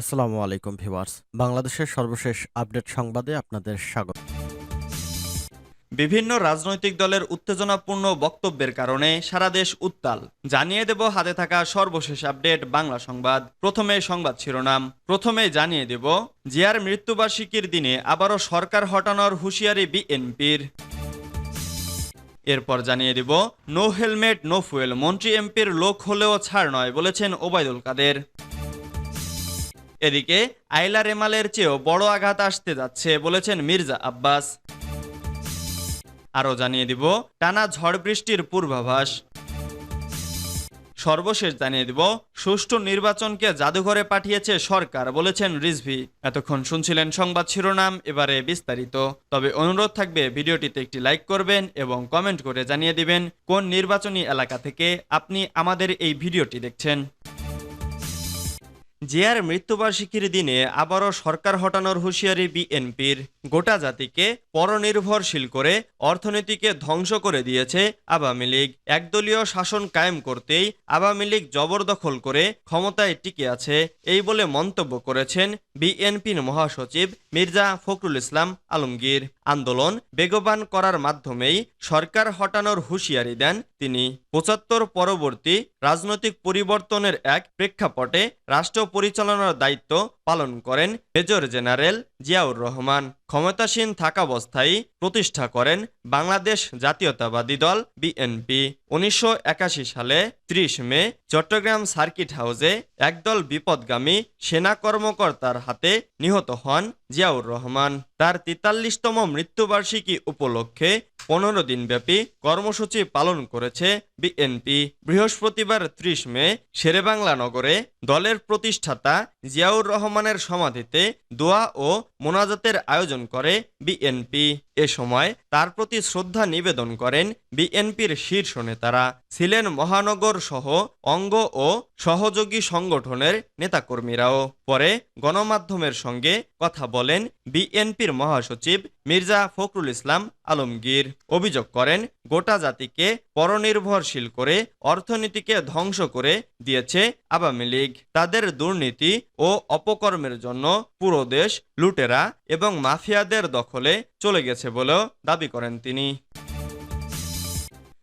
আসসালামু আলাইকুম ভিউয়ার্স। বাংলাদেশের সর্বশেষ আপডেট সংবাদে আপনাদের স্বাগত। বিভিন্ন রাজনৈতিক দলের উত্তেজনাপূর্ণ বক্তব্যের কারণে সারা দেশ উত্তাল। জানিয়ে দেব হাতে থাকা সর্বশেষ আপডেট বাংলা সংবাদ। প্রথমে সংবাদ শিরোনাম। প্রথমে জানিয়ে দেব, জিয়ার মৃত্যুবার্ষিকীর দিনে আবারও সরকার হটানোর হুঁশিয়ারি বিএনপির। এরপর জানিয়ে দিব, নো হেলমেট, নো ফুয়েল। মন্ত্রী এমপির লোক হলেও ছাড় নয় বলেছেন ওবায়দুল কাদের। এদিকে আইলা রেমালের চেয়েও বড় আঘাত আসতে যাচ্ছে বলেছেন মির্জা আব্বাস। আরও জানিয়ে দিব, টানা ঝড় বৃষ্টির পূর্বাভাস। সর্বশেষ জানিয়ে দিব, সুষ্ঠু নির্বাচনকে জাদুঘরে পাঠিয়েছে সরকার বলেছেন রিজভি। এতক্ষণ শুনছিলেন সংবাদ শিরোনাম, এবারে বিস্তারিত। তবে অনুরোধ থাকবে, ভিডিওটিতে একটি লাইক করবেন এবং কমেন্ট করে জানিয়ে দিবেন, কোন নির্বাচনী এলাকা থেকে আপনি আমাদের এই ভিডিওটি দেখছেন। জিয়ার মৃত্যুবার্ষিকীর দিনে আবারও সরকার হটানোর হুঁশিয়ারি বিএনপির। গোটা জাতিকে পরনির্ভরশীল করে অর্থনীতিকে ধ্বংস করে দিয়েছে আওয়ামী লীগ। একদলীয় শাসন কায়েম করতেই আওয়ামী লীগ জবরদখল করে ক্ষমতায় টিকে আছে, এই বলে মন্তব্য করেছেন বিএনপির মহাসচিব মির্জা ফখরুল ইসলাম আলমগীর। আন্দোলন বেগবান করার মাধ্যমেই সরকার হটানোর হুঁশিয়ারি দেন তিনি। পঁচাত্তর পরবর্তী রাজনৈতিক পরিবর্তনের এক প্রেক্ষাপটে রাষ্ট্র পরিচালনার দায়িত্ব পালন করেন মেজর জেনারেল জিয়াউর রহমান। ক্ষমতাসীন থাকাবস্থায় প্রতিষ্ঠা করেন বাংলাদেশ জাতীয়তাবাদী দল বিএনপি উনিশশো একাশি সালে ত্রিশ মে চট্টগ্রাম সার্কিট হাউসে একদল বিপদগামী সেনা কর্মকর্তার হাতে নিহত হন জিয়াউর রহমান। তার তেতাল্লিশতম মৃত্যুবার্ষিকী উপলক্ষে পনেরো দিনব্যাপী কর্মসূচি পালন করেছে বিএনপি। বৃহস্পতিবার ত্রিশ মে শেরেবাংলা নগরে দলের প্রতিষ্ঠাতা জিয়াউর রহমানের সমাধিতে দোয়া ও মোনাজাতের আয়োজন করে বিএনপি এ সময় তার প্রতি শ্রদ্ধা নিবেদন করেন বিএনপির শীর্ষ নেতারা। ছিলেন মহানগর সহ অঙ্গ ও সহযোগী সংগঠনের নেতাকর্মীরাও। পরে গণমাধ্যমের সঙ্গে কথা বলেন বিএনপির মহাসচিব মির্জা ফখরুল ইসলাম আলমগীর। অভিযোগ করেন, গোটা জাতিকে পরনির্ভরশীল করে অর্থনীতিকে ধ্বংস করে দিয়েছে আওয়ামী লীগ। তাদের দুর্নীতি ও অপকর্মের জন্য পুরো দেশ লুটেরা এবং মাফিয়াদের দখলে চলে গেছে বলেও দাবি করেন তিনি।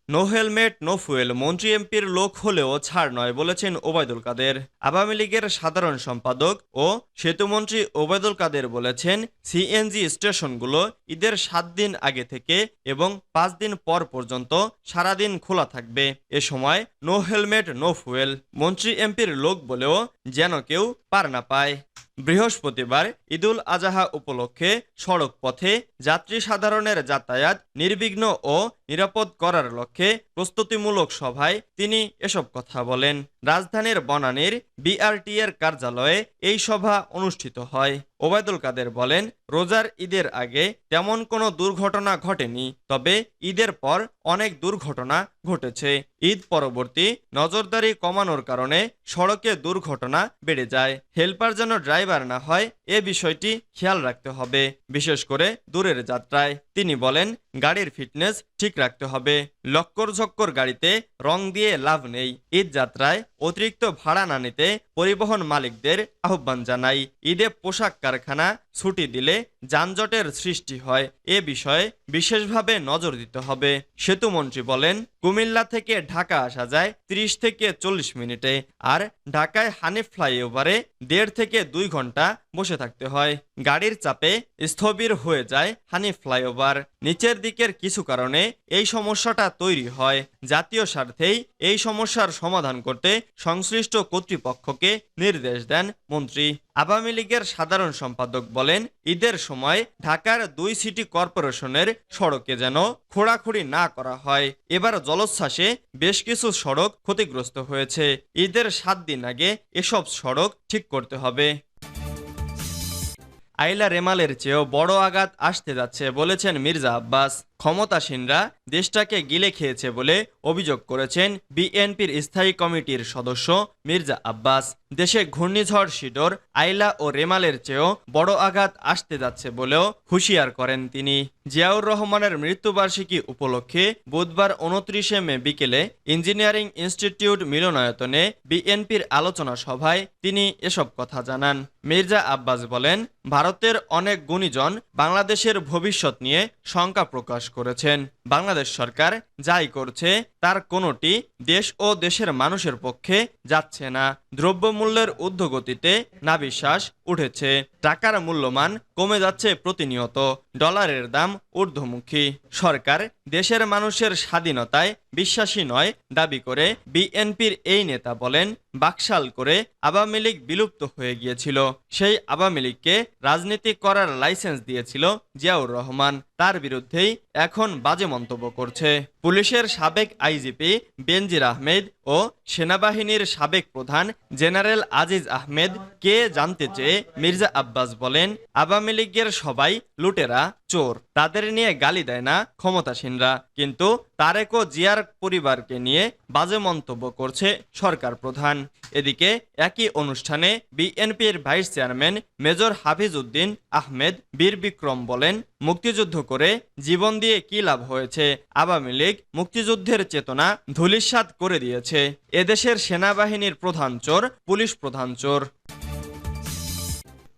নো হেলমেট, নো ফুয়েল, মন্ত্রী এমপির লোক হলেও ছাড় নয় বলেছেন ওবায়দুল কাদের। আওয়ামী লীগের সাধারণ সম্পাদক ও সেতুমন্ত্রী ওবায়দুল কাদের বলেছেন, সিএনজি স্টেশনগুলো ঈদের সাত দিন আগে থেকে এবং পাঁচ দিন পর পর্যন্ত সারাদিন খোলা থাকবে। এ সময় নো হেলমেট, নো ফুয়েল, মন্ত্রী এমপির লোক বলেও যেন কেউ পার না পায়। বৃহস্পতিবার ঈদুল আজাহা উপলক্ষে সড়ক পথে যাত্রী সাধারণের যাতায়াত নির্বিঘ্ন ও নিরাপদ করার লক্ষ্যে প্রস্তুতিমূলক সভায় তিনি এসব কথা বলেন। রাজধানীর বনানীর বিআরটি এর কার্যালয়ে এই সভা অনুষ্ঠিত হয়। ওবায়দুল কাদের বলেন, রোজার ঈদের আগে তেমন কোনো দুর্ঘটনা ঘটেনি, তবে ঈদের পর অনেক দুর্ঘটনা ঘটেছে। ঈদ পরবর্তী নজরদারি কমানোর কারণে সড়কে দুর্ঘটনা বেড়ে যায়। হেল্পার যেন ড্রাইভার না হয়, এ বিষয়টি খেয়াল রাখতে হবে, বিশেষ করে দূরের যাত্রায়। তিনি বলেন, গাড়ির ফিটনেস ঠিক রাখতে হবে। লক্কর ঝক্কর গাড়িতে রং দিয়ে লাভ নেই। ঈদ যাত্রায় অতিরিক্ত ভাড়া না নিতে পরিবহন মালিকদের আহ্বান জানাই। ঈদে পোশাক কারখানা ছুটি দিলে যানজটের সৃষ্টি হয়। এ বিষয়ে বিশেষভাবে নজর দিতে হবে। সেতুমন্ত্রী বলেন, কুমিল্লা থেকে ঢাকা আসা যায় ৩০ থেকে চল্লিশ মিনিটে আর ঢাকায় হানিফ ফ্লাইওভারে দেড় থেকে দুই ঘণ্টা বসে থাকতে হয়। গাড়ির চাপে স্থবির হয়ে যায় হানিফ ফ্লাইওভার। নিচের দিকের কিছু কারণে এই সমস্যাটা তৈরি হয়। জাতীয় স্বার্থেই এই সমস্যার সমাধান করতে সংশ্লিষ্ট কর্তৃপক্ষকে নির্দেশ দেন মন্ত্রী। আওয়ামী লীগের সাধারণ সম্পাদক বলেন, ঈদের সময় ঢাকার দুই সিটি কর্পোরেশনের সড়কে যেন খোঁড়াখুড়ি না করা হয়। এবার জলোচ্ছ্বাসে বেশ কিছু সড়ক ক্ষতিগ্রস্ত হয়েছে। ঈদের সাত দিন আগে এসব সড়ক ঠিক করতে হবে। আইলা রেমালের চেয়েও বড় আঘাত আসতে যাচ্ছে বলেছেন মির্জা আব্বাস। ক্ষমতাসীনরা দেশটাকে গিলে খেয়েছে বলে অভিযোগ করেছেন বিএনপির স্থায়ী কমিটির সদস্য মির্জা আব্বাস। দেশে ঘূর্ণিঝড় শিডর আইলা ও রেমালের চেয়েও বড় আঘাত আসতে যাচ্ছে বলেও হুঁশিয়ার করেন তিনি। জিয়াউর রহমানের মৃত্যুবার্ষিকী উপলক্ষে বুধবার উনত্রিশে মে বিকেলে ইঞ্জিনিয়ারিং ইনস্টিটিউট মিলনায়তনে বিএনপির আলোচনা সভায় তিনি এসব কথা জানান। মির্জা আব্বাস বলেন, ভারতের অনেক গুণীজন বাংলাদেশের ভবিষ্যৎ নিয়ে শঙ্কা প্রকাশ করেছেন। বাংলাদেশ সরকার যাই করছে তার কোনোটি দেশ ও দেশের মানুষের পক্ষে যাচ্ছে না। দ্রব্যমূল্যের ঊর্ধ্বগতিতে নাবিশ্বাস উঠেছে। টাকার মূল্যমান কমে যাচ্ছে প্রতিনিয়ত। ডলারের দাম ঊর্ধ্বমুখী। সরকার দেশের মানুষের স্বাধীনতায় বিশ্বাসী নয়, দাবি করে বিএনপির এই নেতা বলেন, বাকশাল করে আওয়ামী লীগ বিলুপ্ত হয়ে গিয়েছিল। সেই আওয়ামী লীগকে রাজনীতি করার লাইসেন্স দিয়েছিল জিয়াউর রহমান। তার বিরুদ্ধেই এখন বাজে মন্তব্য করছে। পুলিশের সাবেক আইজিপি বেনজির আহমেদ ও সেনাবাহিনীর সাবেক প্রধান জেনারেল আজিজ আহমেদ কে জানতে চেয়ে মির্জা আব্বাস বলেন, আওয়ামী লীগের সবাই লুটেরা। চোর তাদের নিয়ে গালি দেয় না ক্ষমতাসীনরা। কিন্তু তারেক ও জিয়ার পরিবারকে নিয়ে বাজে মন্তব্য করছে সরকার প্রধান। এদিকে একই অনুষ্ঠানে বিএনপির vice chairman major Hafiz Uddin Ahmed Bir Bikram বলেন, মুক্তিযুদ্ধ করে জীবন দিয়ে কি লাভ হয়েছে? আওয়ামী লীগ মুক্তিযুদ্ধের চেতনা ধূলিসাৎ করে দিয়েছে। এদেশের সেনাবাহিনীর প্রধান চোর, পুলিশ প্রধান চোর।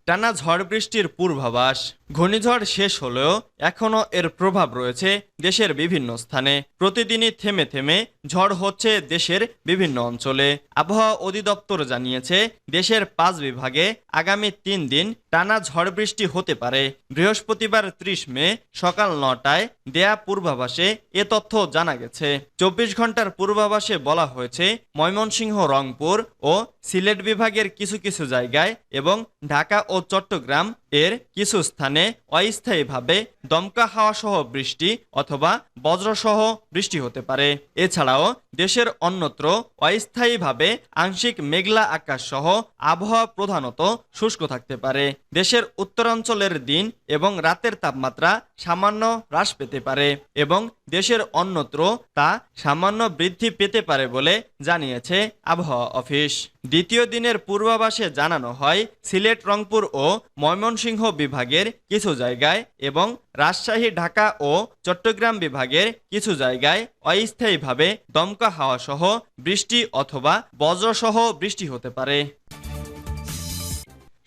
টানা ঝড় বৃষ্টির পূর্বাভাস। ঘূর্ণিঝড় শেষ হলেও এখনও এর প্রভাব রয়েছে দেশের বিভিন্ন স্থানে। প্রতিদিনই থেমে থেমে ঝড় হচ্ছে দেশের বিভিন্ন অঞ্চলে। আবহাওয়া অধিদপ্তর জানিয়েছে, দেশের পাঁচ বিভাগে আগামী তিন দিন টানা ঝড় বৃষ্টি হতে পারে। বৃহস্পতিবার ত্রিশ মে সকাল নটায় দেয়া পূর্বাভাসে এ তথ্য জানা গেছে। চব্বিশ ঘণ্টার পূর্বাভাসে বলা হয়েছে, ময়মনসিংহ, রংপুর ও সিলেট বিভাগের কিছু কিছু জায়গায় এবং ঢাকা ও চট্টগ্রাম এর কিছু স্থানে অস্থায়ীভাবে দমকা হাওয়া সহ বৃষ্টি অথবা বজ্রসহ বৃষ্টি হতে পারে। এছাড়াও দেশের অন্যত্র অস্থায়ীভাবে আংশিক মেঘলা আকাশ সহ আবহাওয়া প্রধানত শুষ্ক থাকতে পারে। দেশের উত্তরাঞ্চলের দিন এবং রাতের তাপমাত্রা সামান্য হ্রাস পেতে পারে এবং দেশের অন্যত্র তা সামান্য বৃদ্ধি পেতে পারে বলে জানিয়েছে আবহাওয়া অফিস। দ্বিতীয় দিনের পূর্বাভাসে জানানো হয়, সিলেট, রংপুর ও ময়মনসিংহ বিভাগের কিছু জায়গায় এবং রাজশাহী, ঢাকা ও চট্টগ্রাম বিভাগের কিছু জায়গায় অস্থায়ীভাবে দমকা হাওয়া সহ বৃষ্টি অথবা বজ্রসহ বৃষ্টি হতে পারে।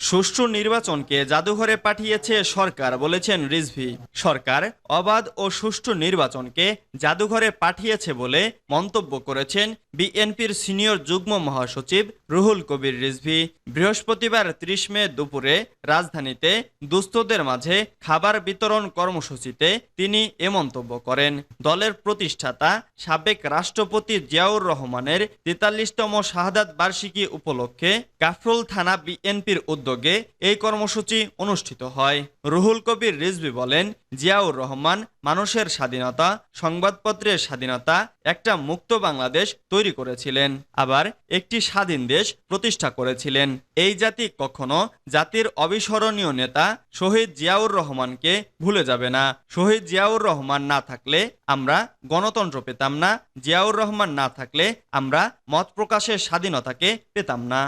সুষ্ঠু নির্বাচনকে জাদুঘরে পাঠিয়েছে সরকার, বলেছেন রিজভি। সরকার অবাধ ও সুষ্ঠু নির্বাচনকে জাদুঘরে পাঠিয়েছে বলে মন্তব্য করেছেন বিএনপির সিনিয়র যুগ্ম মহাসচিব রুহুল কবির রিজভি বৃহস্পতিবার ত্রিশ মে দুপুরে রাজধানীতে দুস্থদের মাঝে খাবার বিতরণ কর্মসূচিতে তিনি এ মন্তব্য করেন। দলের প্রতিষ্ঠাতা সাবেক রাষ্ট্রপতি জিয়াউর রহমানের তেতাল্লিশতম শাহাদাত বার্ষিকী উপলক্ষে কাফরুল থানা বিএনপির উদ্যোগে এই কর্মসূচি অনুষ্ঠিত হয়। রুহুল কবির রিজভি বলেন, জিয়াউর রহমান, মানুষের স্বাধীনতা, সংবাদপত্রের স্বাধীনতা একটা মুক্ত বাংলাদেশ তৈরি করেছিলেন, আবার একটি স্বাধীন দেশ প্রতিষ্ঠা করেছিলেন। এই জাতি কখনো জাতির অবিস্মরণীয় নেতা শহীদ জিয়াউর রহমানকে ভুলে যাবে না। শহীদ জিয়াউর রহমান না থাকলে আমরা গণতন্ত্র পেতাম না। জিয়াউর রহমান না থাকলে আমরা মত প্রকাশের স্বাধীনতাকে পেতাম না।